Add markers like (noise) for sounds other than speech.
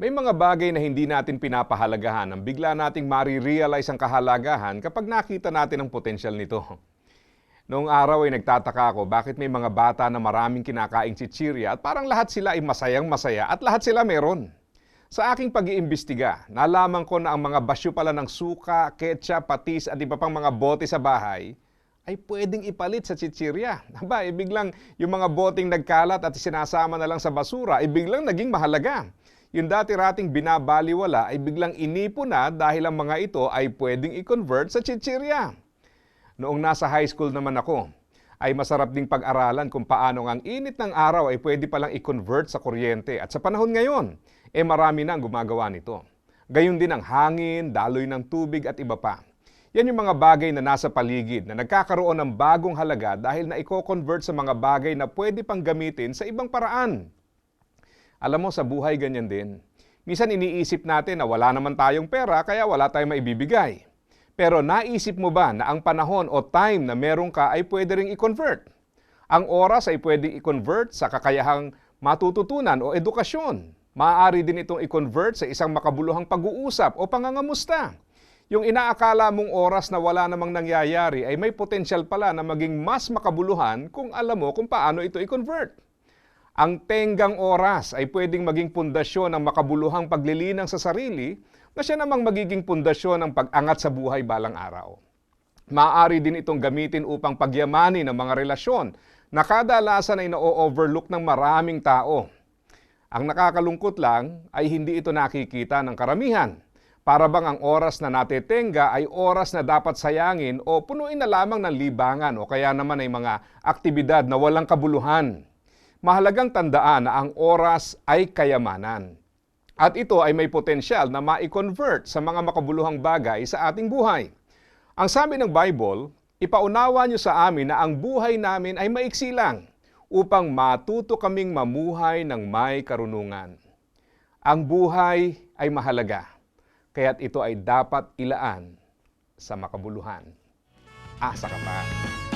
May mga bagay na hindi natin pinapahalagahan ang bigla nating marirealize ang kahalagahan kapag nakita natin ang potensyal nito. Noong araw ay nagtataka ako bakit may mga bata na maraming kinakaing chichirya at parang lahat sila ay masayang masaya at lahat sila meron. Sa aking pag-iimbestiga, nalaman ko na ang mga basyo pala ng suka, ketchup, patis at iba pang mga bote sa bahay ay pwedeng ipalit sa chichirya. (laughs) Aba, eh, biglang yung mga boteng nagkalat at sinasama na lang sa basura ay biglang naging mahalaga. Yung dati rating binabaliwala ay biglang inipo na dahil ang mga ito ay pwedeng i-convert sa chichirya. Noong nasa high school naman ako, ay masarap ding pag-aralan kung paano ang init ng araw ay pwede palang i-convert sa kuryente. At sa panahon ngayon, eh marami na ang gumagawa nito. Gayun din ang hangin, daloy ng tubig at iba pa. Yan yung mga bagay na nasa paligid na nagkakaroon ng bagong halaga dahil na i-convert sa mga bagay na pwede pang gamitin sa ibang paraan. Alam mo, sa buhay ganyan din. Minsan iniisip natin na wala naman tayong pera kaya wala tayong maibibigay. Pero naisip mo ba na ang panahon o time na meron ka ay pwede ring i-convert? Ang oras ay pwede i-convert sa kakayahang matututunan o edukasyon. Maaari din itong i-convert sa isang makabuluhang pag-uusap o pangangamusta. Yung inaakala mong oras na wala namang nangyayari ay may potensyal pala na maging mas makabuluhan kung alam mo kung paano ito i-convert. Ang tenggang oras ay pwedeng maging pundasyon ng makabuluhang paglilinang sa sarili na siya namang magiging pundasyon ng pag-angat sa buhay balang araw. Maaari din itong gamitin upang pagyamanin ng mga relasyon na kadalasan ay na-overlook ng maraming tao. Ang nakakalungkot lang ay hindi ito nakikita ng karamihan. Para bang ang oras na natetenga ay oras na dapat sayangin o punuin na lamang ng libangan o kaya naman ay mga aktibidad na walang kabuluhan. Mahalagang tandaan na ang oras ay kayamanan. At ito ay may potensyal na ma-convert sa mga makabuluhang bagay sa ating buhay. Ang sabi ng Bible, ipaunawa niyo sa amin na ang buhay namin ay maiksi lang upang matuto kaming mamuhay ng may karunungan. Ang buhay ay mahalaga, kaya't ito ay dapat ilaan sa makabuluhan. Asa ka pa.